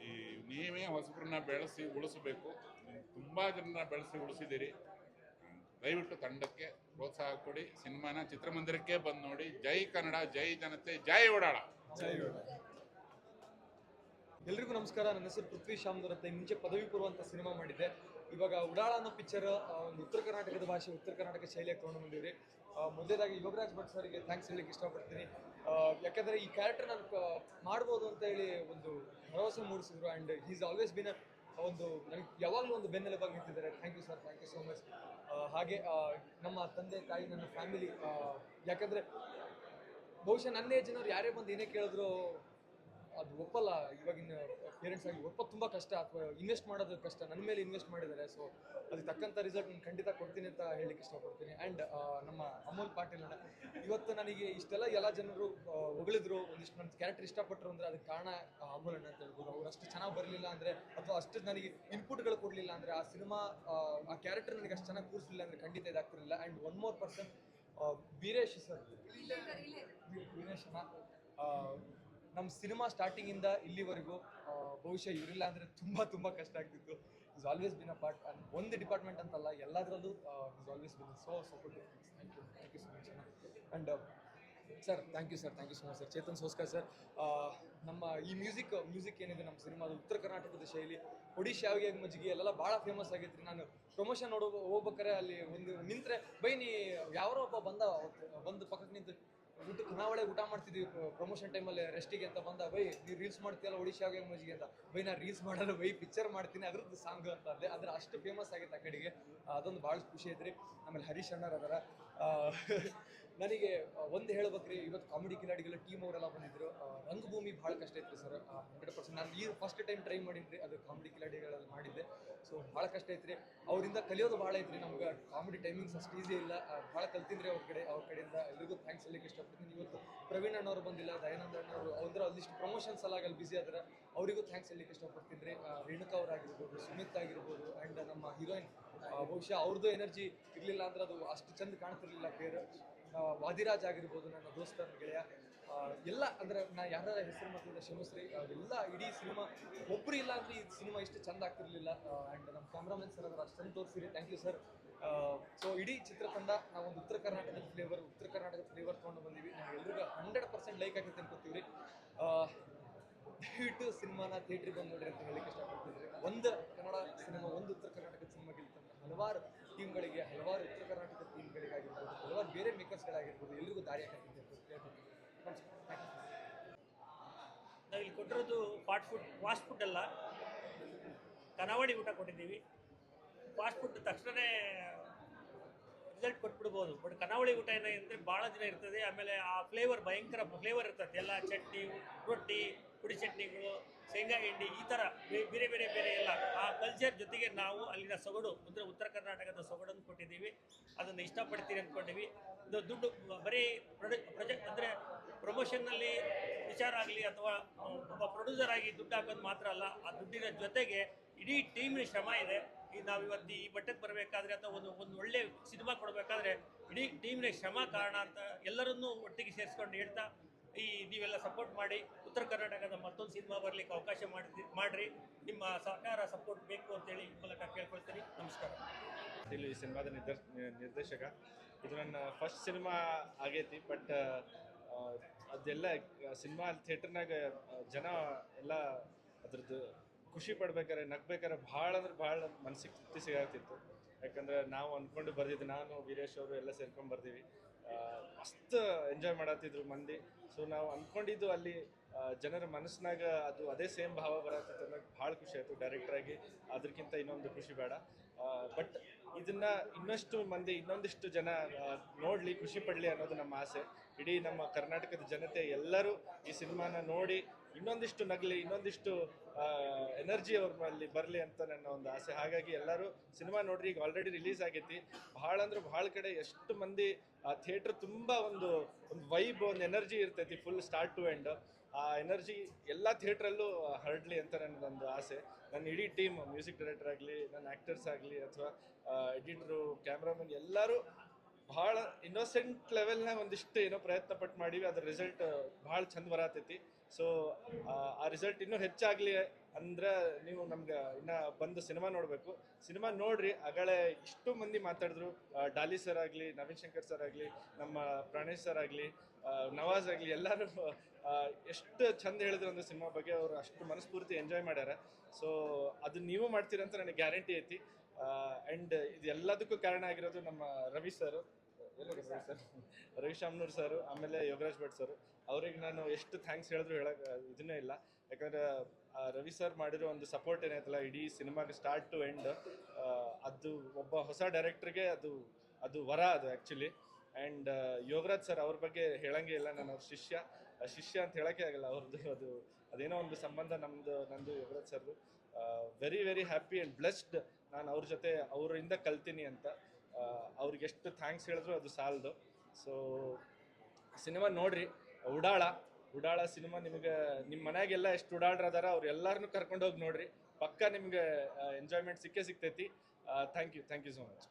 ಈ ನೀವೇ ಹೊಸಬ್ರನ್ನ ಬೆಳೆಸಿ ಉಳಿಸಬೇಕು. ತುಂಬ ಜನರನ್ನ ಬೆಳೆಸಿ ಉಳಿಸಿದ್ದೀರಿ. ದಯವಿಟ್ಟು ತಂಡಕ್ಕೆ ಪ್ರೋತ್ಸಾಹ ಕೊಡಿ. ಸಿನಿಮಾನ, ಚಿತ್ರಮಂದಿರಕ್ಕೆ ಬಂದು ನೋಡಿ. ಜೈ ಕನ್ನಡ, ಜೈ ಜನತೆ, ಜೈ ಓಡಾಳ. ಎಲ್ರಿಗೂ ನಮಸ್ಕಾರ. ನನ್ನ ಹೆಸರು ಪೃಥ್ವಿ ಶ್ಯಾಮ್ದರ್ ಅಂತ ಮುಂಚೆ ಪದವಿ ಪೂರ್ವ ಅಂತ ಸಿನಿಮಾ ಮಾಡಿದ್ದೆ. ಇವಾಗ ಉಡಾಳ ಅನ್ನೋ ಪಿಕ್ಚರ್ ಒಂದು ಉತ್ತರ ಕರ್ನಾಟಕದ ಭಾಷೆ, ಉತ್ತರ ಕರ್ನಾಟಕ ಶೈಲಿಯ ತೊಗೊಂಡು ಬಂದಿವ್ರಿ. ಮೊದಲಾಗಿ ಯೋಗರಾಜ್ ಭಟ್ ಸರ್ಗೆ ಥ್ಯಾಂಕ್ಸ್ ಹೇಳಲಿಕ್ಕೆ ಇಷ್ಟಪಡ್ತೀನಿ. ಯಾಕಂದರೆ ಈ ಕ್ಯಾರೆಕ್ಟರ್ ನಾನು ಮಾಡ್ಬೋದು ಅಂತ ಹೇಳಿ ಒಂದು ಭರವಸೆ ಮೂಡಿಸಿದ್ರು. ಆ್ಯಂಡ್ ಈಸ್ ಆಲ್ವೇಸ್ ಬಿನ್ ಒಂದು, ನನಗೆ ಯಾವಾಗಲೂ ಒಂದು ಬೆನ್ನೆಲುಬಾಗಿ ನಿಂತಿದ್ದಾರೆ. Thank you sir thank you so much ಹಾಗೆ ನಮ್ಮ ತಂದೆ, ತಾಯಿ, ನನ್ನ ಫ್ಯಾಮಿಲಿ ಯಾಕಂದರೆ ಬಹುಶಃ ನನ್ನ ಜನರು ಯಾರೇ ಬಂದು ಏನೇ ಕೇಳಿದ್ರು ಅದು ಒಪ್ಪಲ್ಲ ಇವಾಗಿನ ಪೇರೆಂಟ್ಸ್ ಆಗಿ ಒಪ್ಪ ತುಂಬ ಕಷ್ಟ ಅಥವಾ ಇನ್ವೆಸ್ಟ್ ಮಾಡೋದು ಕಷ್ಟ. ನನ್ನ ಮೇಲೆ ಇನ್ವೆಸ್ಟ್ ಮಾಡಿದ್ದಾರೆ ಸೊ ಅದಕ್ಕೆ ತಕ್ಕಂಥ ರಿಸಲ್ಟ್ ನಾನು ಖಂಡಿತ ಕೊಡ್ತೀನಿ ಅಂತ ಹೇಳಿಕ್ಕೆ ಇಷ್ಟಪಡ್ತೀನಿ. ಆ್ಯಂಡ್ ನಮ್ಮ ಅಮೋಲ್ ಪಾಟೀಲ್ ಅಣ್ಣ ಇವತ್ತು ನನಗೆ ಇಷ್ಟೆಲ್ಲ ಎಲ್ಲ ಜನರು ಹೊಗಳಿದ್ರು ಒಂದಿಷ್ಟು ನನ್ನ ಕ್ಯಾರೆಕ್ಟರ್ ಇಷ್ಟಪಟ್ಟರು ಅಂದರೆ ಅದಕ್ಕೆ ಕಾರಣ ಅಮೋಲ್ ಅಣ್ಣ ಅಂತ ಹೇಳ್ಬೋದು. ಅವ್ರು ಅಷ್ಟು ಚೆನ್ನಾಗಿ ಬರಲಿಲ್ಲ ಅಂದರೆ ಅಥವಾ ಅಷ್ಟು ನನಗೆ ಇನ್ಪುಟ್ಗಳು ಕೊಡಲಿಲ್ಲ ಅಂದರೆ ಆ ಸಿನಿಮಾ ಆ ಕ್ಯಾರೆಕ್ಟರ್ ನನಗೆ ಅಷ್ಟು ಚೆನ್ನಾಗಿ ಕೂರಿಸಲಿಲ್ಲ ಅಂದರೆ ಖಂಡಿತ ಇದಾಗ್ತಿರಲಿಲ್ಲ and one more person Veeresh sir. Veeresh ನಮ್ಮ ಸಿನಿಮಾ ಸ್ಟಾರ್ಟಿಂಗಿಂದ ಇಲ್ಲಿವರೆಗೂ ಆ, ಬಹುಶಃ ಇವರಿಲ್ಲ ಅಂದರೆ ತುಂಬ ತುಂಬ ಕಷ್ಟ ಆಗ್ತಿತ್ತು. Is always been a part ಒಂದು ಡಿಪಾರ್ಟ್ಮೆಂಟ್ ಅಂತಲ್ಲ ಎಲ್ಲದರಲ್ಲೂ is always been so supportive thank you thank you so much and sir thank you sir thank you so much sir Chetan Soskar sir ನಮ್ಮ ಈ ಮ್ಯೂಸಿಕ್ ಮ್ಯೂಸಿಕ್ ಏನಿದೆ ನಮ್ಮ ಸಿನಿಮಾದ ಉತ್ತರ ಕರ್ನಾಟಕದ ಶೈಲಿ ಒಡಿಶಾ ಶಾವಿಗೆ ಮಜ್ಜಿಗೆ ಅಲ್ಲೆಲ್ಲ ಭಾಳ ಫೇಮಸ್ ಆಗೈತ್ರಿ. ನಾನು ಪ್ರಮೋಷನ್ ನೋಡೋ ಹೋಗ್ಬೇಕಾರೆ ಅಲ್ಲಿ ಒಂದು ನಿಂತ್ರೆ ಬೈ ನೀ ಯಾರೋ ಒಬ್ಬ ಬಂದ ಒಂದು ಪಕ್ಕಕ್ಕೆ ನಿಂತು ಊಟ ಖಾನಾವಳಿ ಊಟ ಮಾಡ್ತಿದ್ವಿ ಪ್ರಮೋಷನ್ ಟೈಮಲ್ಲಿ ರೆಸ್ಟಿಗೆ ಅಂತ ಬಂದ ಬೈ ನೀವು ರೀಲ್ಸ್ ಮಾಡ್ತೀಯಲ್ಲ ಒಡಿಶಾಗೆ ಮಜ್ಜಿಗೆ ಅಂತ. ಬೈ ನಾ ರೀಲ್ಸ್ ಮಾಡಲ್ಲ, ಬೈ ಪಿಕ್ಚರ್ ಮಾಡ್ತೀನಿ, ಅದ್ರದ್ದು ಸಾಂಗ್ ಅಂತ ಅಂದೆ. ಅದ್ರ ಅಷ್ಟು ಫೇಮಸ್ ಆಗಿತ್ತು ಆ ಕಡೆಗೆ. ಅದೊಂದು ಭಾಳ ಖುಷಿ ಐತ್ರಿ. ಆಮೇಲೆ ಹರೀಶ್ ಅಣ್ಣರ್ ಅದರ ನನಗೆ ಒಂದು ಹೇಳ್ಬೇಕ್ರಿ. ಇವತ್ತು ಕಾಮಿಡಿ ಕಿಲಾಡಿಗೆಲ್ಲ ಟೀಮ್ ಅವರೆಲ್ಲ ಬಂದಿದ್ರು. ರಂಗಭೂಮಿ ಭಾಳ ಕಷ್ಟ ಇತ್ತು ಸರ್ ಹಂಡ್ರೆಡ್ ಪರ್ಸೆಂಟ್ ನಾನು ಈ ಫಸ್ಟ್ ಟೈಮ್ ಟ್ರೈ ಮಾಡಿದ್ರಿ, ಅದು ಕಾಮಿಡಿ ಕಿಲಾಡಿಗಳಲ್ಲಿ ಮಾಡಿದ್ದೆ. ಸೊ ಭಾಳ ಕಷ್ಟ ಐತ್ರಿ ಅವರಿಂದ ಕಲಿಯೋದು ಭಾಳ ಐತ್ರಿ ನಮ್ಗೆ ಕಾಮಿಡಿ ಟೈಮಿಂಗ್ಸ್ ಅಷ್ಟು ಈಸಿ ಇಲ್ಲ. ಭಾಳ ಕಲ್ತಿದ್ರಿ ಅವ್ರ ಕಡೆ, ಅವ್ರ ಕಡೆಯಿಂದ. ಎಲ್ರಿಗೂ ಥ್ಯಾಂಕ್ಸ್ ಹೇಳಲಿಕ್ಕೆ ಇಷ್ಟಪಡ್ತೀನಿ. ಇವತ್ತು ಪ್ರವೀಣ್ ಅಣ್ಣವ್ರು ಬಂದಿಲ್ಲ, ದಯಾನಂದ ಅಣ್ಣವರು ಅವ್ರ ಒಂದಿಷ್ಟು ಪ್ರಮೋಷನ್ಸ್ ಎಲ್ಲ ಅಲ್ಲಿ ಬಿಸಿ ಆದ್ರೆ ಅವರಿಗೂ ಥ್ಯಾಂಕ್ಸ್ ಹೇಳಲಿಕ್ಕೆ ಇಷ್ಟಪಡ್ತೀನಿ. ರೀ ಅವ್ರು ರೇಣುಕಾ ಅವರಾಗಿರ್ಬೋದು ಸುಮಿತ್ ಆಗಿರ್ಬೋದು ಆ್ಯಂಡ್ ನಮ್ಮ ಹೀರೋಯಿನ್ ಬಹುಶಃ ಅವ್ರದ್ದು ಎನರ್ಜಿ ಇರಲಿಲ್ಲ ಅಂದ್ರೆ ಅದು ಅಷ್ಟು ಚಂದ ಕಾಣ್ತಿರ್ಲಿಲ್ಲ ಬೇರೆ ವಾದಿರಾಜ್ ಆಗಿರ್ಬೋದು, ನನ್ನ ದೋಸ್ತ ಗೆಳೆಯ ಎಲ್ಲ, ಅಂದ್ರೆ ನಾ ಯಾರ ಹೆಸರು ಮಾತಿದ್ದೆ ಕ್ಷಮಿಸ್ರಿ ಎಲ್ಲ ಇಡೀ ಸಿನಿಮಾ, ಒಬ್ರು ಇಲ್ಲ ಅಂದ್ರೆ ಈ ಸಿನಿಮಾ ಇಷ್ಟು ಚಂದ ಆಗ್ತಿರ್ಲಿಲ್ಲ. ಆ್ಯಂಡ್ ನಮ್ಮ ಕ್ಯಾಮ್ರಾಮನ್ ಸರ್ ಅದರ ಅಷ್ಟೊಂದು ತೋರಿಸಿರಿ. ಥ್ಯಾಂಕ್ ಯು ಸರ್ ಸೊ ಇಡೀ ಚಿತ್ರತಂಡ ಒಂದು ಉತ್ತರ ಕರ್ನಾಟಕದ ಫ್ಲೇವರ್ ಉತ್ತರ ಕರ್ನಾಟಕದ ಫ್ಲೇವರ್ ತೊಗೊಂಡು ಬಂದೀವಿ. ನಾವು ಎಲ್ರಿಗೂ ಹಂಡ್ರೆಡ್ ಪರ್ಸೆಂಟ್ ಲೈಕ್ ಆಗುತ್ತೆ ಅನ್ಕೋತೀವಿ ದಯವಿಟ್ಟು ಸಿನಿಮಾನ ಥಿಯೇಟ್ರಿಗೆ ಬಂದು ನೋಡಿರಿ ಅಂತ ಹೇಳಿಕ್ಕೆ ಇಷ್ಟಪಡ್ತಿದ್ರಿ. ಒಂದು ಕನ್ನಡ ಸಿನಿಮಾ, ಒಂದು ಉತ್ತರ ಕರ್ನಾಟಕದ ಸಿನಿಮಾ ಗೆಲ್ತಂದ್ರೆ ಹಲವಾರು ಟೀಮ್ಗಳಿಗೆ ಹಲವಾರು ಉತ್ತರ ಕರ್ನಾಟಕದ ಟೀಮ್ಗಳಿಗಾಗಿರ್ಬೋದು ಹಲವಾರು ಬೇರೆ ಮೇಕರ್ಸ್ಗಳಾಗಿರ್ಬೋದು ಎಲ್ರಿಗೂ ದಾರಿ ನಾವು ಇಲ್ಲಿ ಕೊಟ್ಟಿರೋದು ಫಾಸ್ಟ್ ಫುಡ್ ಫಾಸ್ಟ್ ಫುಡ್ ಅಲ್ಲ. ಕರಾವಳಿ ಊಟ ಕೊಟ್ಟಿದ್ದೀವಿ. ಫಾಸ್ಟ್ ಫುಡ್ ತಕ್ಷಣವೇ ರಿಸಲ್ಟ್ ಕೊಟ್ಬಿಡ್ಬೋದು. ಬಟ್ ಕನಾವಳಿ ಊಟ ಏನಾಗಿದೆ ಭಾಳ ದಿನ ಇರ್ತದೆ. ಆಮೇಲೆ ಆ ಫ್ಲೇವರ್ ಭಯಂಕರ ಫ್ಲೇವರ್ ಇರ್ತದೆ. ಎಲ್ಲ ಚಟ್ನಿ, ರೊಟ್ಟಿ, ಪುಡಿ ಚಟ್ನಿಗಳು ಶೇಂಗಾ ಹಿಂಡಿ ಈ ಥರ ಬೇರೆ ಬೇರೆ ಬೇರೆ ಎಲ್ಲ ಆ ಕಲ್ಚರ್ ಜೊತೆಗೆ ನಾವು ಅಲ್ಲಿನ ಸೊಗಡು ಅಂದರೆ ಉತ್ತರ ಕರ್ನಾಟಕದ ಸೊಗಡನ್ನು ಕೊಟ್ಟಿದ್ದೀವಿ. ಅದನ್ನು ಇಷ್ಟಪಡ್ತೀರಿ ಅಂದ್ಕೊಂಡಿವಿ ಇದು ದುಡ್ಡು ಬರೀ ಪ್ರೊಜೆಕ್ಟ್ ಅಂದರೆ ಪ್ರಮೋಷನ್ನಲ್ಲಿ ವಿಚಾರ ಆಗಲಿ ಅಥವಾ ಒಬ್ಬ ಪ್ರೊಡ್ಯೂಸರ್ ಆಗಿ ದುಡ್ಡು ಹಾಕೋದು ಮಾತ್ರ ಅಲ್ಲ, ಆ ದುಡ್ಡಿನ ಜೊತೆಗೆ ಇಡೀ ಟೀಮಿನ ಶ್ರಮ ಇದೆ. ಈ ನಾವು ಇವತ್ತು ಈ ಮಟ್ಟಕ್ಕೆ ಬರಬೇಕಾದ್ರೆ ಅಥವಾ ಒಂದು ಒಂದು ಒಳ್ಳೆ ಸಿನಿಮಾ ಕೊಡಬೇಕಾದ್ರೆ ಇಡೀ ಟೀಮಿನ ಶ್ರಮ ಕಾರಣ ಅಂತ ಎಲ್ಲರನ್ನೂ ಒಟ್ಟಿಗೆ ಸೇರಿಸ್ಕೊಂಡು ಹೇಳ್ತಾ ಈ ನೀವೆಲ್ಲ ಸಪೋರ್ಟ್ ಮಾಡಿ ಉತ್ತರ ಕರ್ನಾಟಕದ ಮತ್ತೊಂದು ಸಿನಿಮಾ ಬರಲಿಕ್ಕೆ ಅವಕಾಶ ಮಾಡಿ ಮಾಡಿರಿ. ನಿಮ್ಮ ಸಹಕಾರ ಸಪೋರ್ಟ್ ಬೇಕು ಅಂತೇಳಿ ಈ ಮೂಲಕ ಕೇಳ್ಕೊಳ್ತೀನಿ. ನಮಸ್ಕಾರ. ಇಲ್ಲಿ ಈ ಸಿನಿಮಾದ ನಿರ್ದೇಶಕ. ಇದು ನನ್ನ ಫಸ್ಟ್ ಸಿನಿಮಾ ಆಗೈತಿ ಬಟ್ ಅದೆಲ್ಲ ಸಿನಿಮಾ ಥಿಯೇಟರ್ನಾಗ ಜನ ಎಲ್ಲ ಅದ್ರದ್ದು ಖುಷಿ ಪಡ್ಬೇಕಾರೆ, ನಗ್ಬೇಕಾರೆ ಭಾಳ ಅಂದ್ರೆ ಭಾಳ ಮನಸ್ಸಿಗೆ ತೃಪ್ತಿ ಸಿಗಾಗ್ತಿತ್ತು ಯಾಕಂದ್ರೆ ನಾವು ಅಂದ್ಕೊಂಡು ಬರ್ದಿದ್ದು ನಾನು, ವೀರೇಶ್ ಅವರು ಎಲ್ಲ ಸೇರ್ಕೊಂಡು ಬರ್ದೀವಿ. ಮಸ್ತ್ ಎಂಜಾಯ್ ಮಾಡತ್ತಿದ್ರು ಮಂದಿ. ಸೊ ನಾವು ಅಂದ್ಕೊಂಡಿದ್ದು ಅಲ್ಲಿ ಜನರ ಮನಸ್ಸಿನಾಗ ಅದು ಅದೇ ಸೇಮ್ ಭಾವ ಬರತ್ತಿತ್ತು ಅನ್ನೋಕೆ ಭಾಳ ಖುಷಿ ಆಯಿತು ಡೈರೆಕ್ಟ್ರಾಗಿ ಅದಕ್ಕಿಂತ ಇನ್ನೊಂದು ಖುಷಿ ಬೇಡ. ಬಟ್ ಇದನ್ನ ಇನ್ನಷ್ಟು ಮಂದಿ, ಇನ್ನೊಂದಿಷ್ಟು ಜನ ನೋಡಲಿ ನೋಡ್ಲಿ, ಖುಷಿ ಪಡಲಿ ಅನ್ನೋದು ನಮ್ಮ ಆಸೆ. ಇಡೀ ನಮ್ಮ ಕರ್ನಾಟಕದ ಜನತೆ ಎಲ್ಲರೂ ಈ ಸಿನಿಮಾನ ನೋಡಿ ಇನ್ನೊಂದಿಷ್ಟು ನಗಲಿ, ಇನ್ನೊಂದಿಷ್ಟು ಎನರ್ಜಿ ಅವ್ರ ಅಲ್ಲಿ ಬರಲಿ ಅಂತ ನನ್ನ ಒಂದು ಆಸೆ. ಹಾಗಾಗಿ ಎಲ್ಲರೂ ಸಿನಿಮಾ ನೋಡ್ರಿ, ಈಗ ಆಲ್ರೆಡಿ ರಿಲೀಸ್ ಆಗೈತಿ. ಭಾಳ ಅಂದ್ರೆ ಭಾಳ ಕಡೆ ಎಷ್ಟು ಮಂದಿ, ಆ ಥಿಯೇಟ್ರ್ ತುಂಬ ಒಂದು ಒಂದು ವೈಬ್ ಒಂದು ಎನರ್ಜಿ ಇರ್ತೈತಿ ಫುಲ್ ಸ್ಟಾರ್ಟ್ ಟು ಎಂಡ್ ಆ ಎನರ್ಜಿ ಎಲ್ಲ ಥಿಯೇಟ್ರಲ್ಲೂ ಹರಡಲಿ ಅಂತ ನನ್ನದೊಂದು ಆಸೆ. ನನ್ನ ಇಡೀ ಟೀಮ್ ಮ್ಯೂಸಿಕ್ ಡೈರೆಕ್ಟರ್ ಆಗಲಿ ನನ್ನ ಆ್ಯಕ್ಟರ್ಸ್ ಆಗಲಿ, ಅಥವಾ ಎಡಿಟ್ರು ಕ್ಯಾಮ್ರಾಮನ್ ಎಲ್ಲರೂ ಭಾಳ ಇನ್ನೋಸೆಂಟ್ ಲೆವೆಲ್ನಾಗ ಒಂದಿಷ್ಟು ಏನೋ ಪ್ರಯತ್ನ ಪಟ್ಟು ಮಾಡೀವಿ. ಅದ್ರ ರಿಸಲ್ಟ್ ಭಾಳ ಚಂದ ಬರತೈತಿ. ಸೊ ಆ ರಿಸಲ್ಟ್ ಇನ್ನೂ ಹೆಚ್ಚಾಗಲಿ ಅಂದ್ರೆ ನೀವು ನಮ್ಗೆ ಇನ್ನ ಬಂದು ಸಿನಿಮಾ ನೋಡಬೇಕು. ಸಿನಿಮಾ ನೋಡ್ರಿ, ಅಗಳೇ ಇಷ್ಟು ಮಂದಿ ಮಾತಾಡಿದ್ರು. ಡಾಲಿ ಸರ್ ಆಗಲಿ, ನವೀನ್ ಶಂಕರ್ ಸರ್ ಆಗಲಿ, ನಮ್ಮ ಪ್ರಾಣೇಶ್ ಸರ್ ಆಗಲಿ ನವಾಜ್ ಆಗಲಿ, ಎಲ್ಲರೂ ಎಷ್ಟು ಚಂದ ಹೇಳಿದ್ರು ಅಂದ್ರೆ ಸಿನಿಮಾ ಬಗ್ಗೆ ಅವರು ಅಷ್ಟು ಮನಸ್ಫೂರ್ತಿ ಎಂಜಾಯ್ ಮಾಡ್ಯಾರ. ಸೊ ಅದು ನೀವು ಮಾಡ್ತೀರಂತ ನನಗೆ ಗ್ಯಾರಂಟಿ ಐತಿ. ಆ್ಯಂಡ್ ಇದೆಲ್ಲದಕ್ಕೂ ಕಾರಣ ಆಗಿರೋದು ನಮ್ಮ Ravi sir Ravi sir Ravi Shamnur sir ಆಮೇಲೆ ಯೋಗರಾಜ್ ಭಟ್ ಸರ್ ಅವ್ರಿಗೆ ನಾನು ಎಷ್ಟು ಥ್ಯಾಂಕ್ಸ್ ಹೇಳಿದ್ರು ಹೇಳಕ್, ಇದನ್ನೇ ಇಲ್ಲ. ಯಾಕಂದ್ರೆ ರವಿ ಸರ್ ಮಾಡಿರೋ ಒಂದು ಸಪೋರ್ಟ್ ಏನೈತಲ್ಲ ಇಡೀ ಸಿನಿಮಾಗೆ ಸ್ಟಾರ್ಟ್ ಟು ಎಂಡ್ ಅದು ಒಬ್ಬ ಹೊಸ ಡೈರೆಕ್ಟರ್ಗೆ ಅದು ಅದು ವರ ಅದು ಆ್ಯಕ್ಚುಲಿ ಆ್ಯಂಡ್ ಯೋಗರಾಜ್ ಸರ್ ಅವ್ರ ಬಗ್ಗೆ ಹೇಳಂಗೆ ಇಲ್ಲ, ನಾನು ಅವ್ರ ಶಿಷ್ಯ. ಶಿಷ್ಯ ಅಂತ ಹೇಳೋಕ್ಕೆ ಆಗಲ್ಲ, ಅವ್ರದ್ದು ಅದು, ಅದೇನೋ ಒಂದು ಸಂಬಂಧ ನಮ್ಮದು ನಂದು ಯೋಗರಾಜ್ ಸರ್ದು. Very very happy and blessed ನಾನು ಅವ್ರ ಜೊತೆ ಅವರಿಂದ ಕಲ್ತೀನಿ ಅಂತ. ಅವ್ರಿಗೆ ಎಷ್ಟು ಥ್ಯಾಂಕ್ಸ್ ಹೇಳಿದ್ರು ಅದು ಸಾಲದು. ಸೊ ಸಿನಿಮಾ ನೋಡ್ರಿ. ಉಡಾಳ ಉಡಾಳ ಸಿನಿಮಾ ನಿಮಗೆ ನಿಮ್ಮ ಮನೆಯಾಗೆಲ್ಲ ಎಷ್ಟು ಉಡಾಳ್ರ ಅದಾರ, ಅವ್ರು ಎಲ್ಲಾರ್ನು ಕರ್ಕೊಂಡು ಹೋಗಿ ನೋಡ್ರಿ. ಪಕ್ಕ ನಿಮ್ಗೆ ಎಂಜಾಯ್ಮೆಂಟ್ ಸಿಕ್ಕೇ ಸಿಗ್ತೈತಿ. Thank you thank you so much